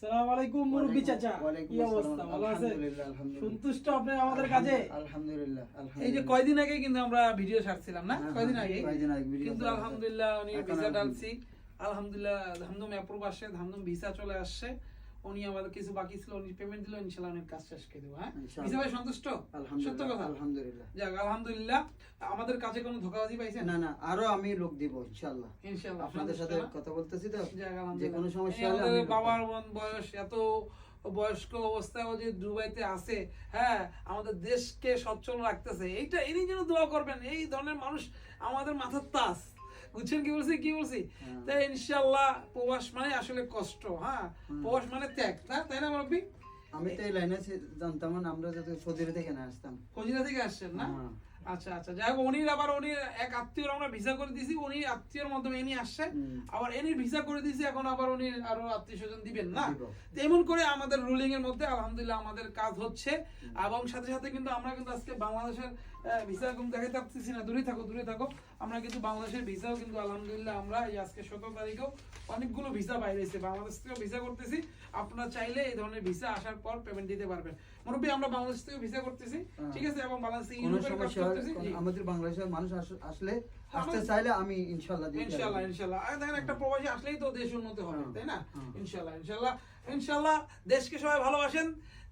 সালাম আলাইকুম মুরব্বী চাচা। কি অবস্থা? ভালো আছেন? আলহামদুলিল্লাহ, আলহামদুলিল্লাহ। সন্তুষ্ট আপনি আমাদের কাজে? আলহামদুলিল্লাহ এই যে কয়দিন আগে কিন্তু আমরা ভিডিও ছাড়ছিলাম না? হ্যাঁ, কয়দিন আগে? কয়দিন আগে কিন্তু আলহামদুলিল্লাহ উনি ভিসা ডালছি আলহামদুলিল্লাহ ধামধুম অ্যাপ্রুভ আসছে ধামধুম ভিসা চলে আসছে। উনি আমাদের কিছু বাকি ছিল উনি পেমেন্ট দিল ইনশাআল্লাহ অনেক কাজ শেষ করে দেবো হ্যাঁ। ভাই সন্তুষ্ট? সত্য কথা? আলহামদুলিল্লাহ। যাক আলহামদুলিল্লাহ। আমাদের কাছে কোনো ধোকাবাজি পাইছেন? না না আরও আমি লোক দিব ইনশাআল্লাহ ইনশাআল্লাহ আপনাদের সাথে কথা বলতেছি তো? যে কোনো সমস্যা হলে আমাদের বাবার বয়স এত বয়স্ক অবস্থায় যে দুবাইতে আছে হ্যাঁ আমাদের দেশকে সচ্ছল রাখতেছে এইটা ইনি যেন দোয়া করবেন এই ধরনের মানুষ আমাদের মাথার তাস। বুঝছেন কি বলছি কি বলছি? হ্যাঁ। তাই ইনশাল্লাহ প্রবাস মানে আসলে কষ্ট হ্যাঁ? প্রবাস মানে ত্যাগ না তাই না মুরব্বী? আমি তো এই লাইনে জানতাম না আমরা যত সৌদি থেকে না আসতাম। ফজিলা থেকে আসছেন না? হ্যাঁ। আচ্ছা আচ্ছা যাই হোক উনির আবার উনির এক আত্মীয় আমরা ভিসা করে দিয়েছি উনি আত্মীয়র মাধ্যমে এনি আসছে আবার এনির ভিসা করে দিয়েছি এখন আবার উনি আরও আত্মীয় স্বজন দিবেন না? দিব। তো এমন করে আমাদের রুলিং এর মধ্যে আলহামদুলিল্লাহ আমাদের কাজ হচ্ছে। এবং সাথে সাথে কিন্তু আমরা কিন্তু আজকে বাংলাদেশের ভিসা দেখাতে পারতেছি না দূরে থাকো দূরে থাকো। আমরা কিন্তু বাংলাদেশের ভিসাও কিন্তু আলহামদুলিল্লাহ আমরা এই আজকে সতেরো তারিখেও অনেকগুলো ভিসা বাইরে এসেছে। বাংলাদেশ থেকেও ভিসা করতেছি। আপনারা চাইলে এই ধরনের ভিসা আসার পর পেমেন্ট দিতে পারবেন। মুরব্বী আমরা বাংলাদেশ থেকে ভিসা করতেছি হ্যাঁ। ঠিক আছে? এবং বাংলাদেশ থেকে আমাদের বাংলাদেশের মানুষ আসলে আসতে চাইলে আমি ইনশাআল্লাহ আর দেখেন একটা প্রবাসী আসলেই তো দেশ উন্নতি হবে হ্যাঁ, তাই না? হ্যাঁ। ইনশাল্লাহ ইনশাল্লাহ ইনশাল্লাহ দেশকে সবাই ভালোবাসেন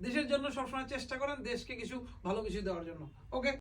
দেশের জন্য সবসময় চেষ্টা করেন দেশকে কিছু ভালো কিছু দেওয়ার জন্য। ওকে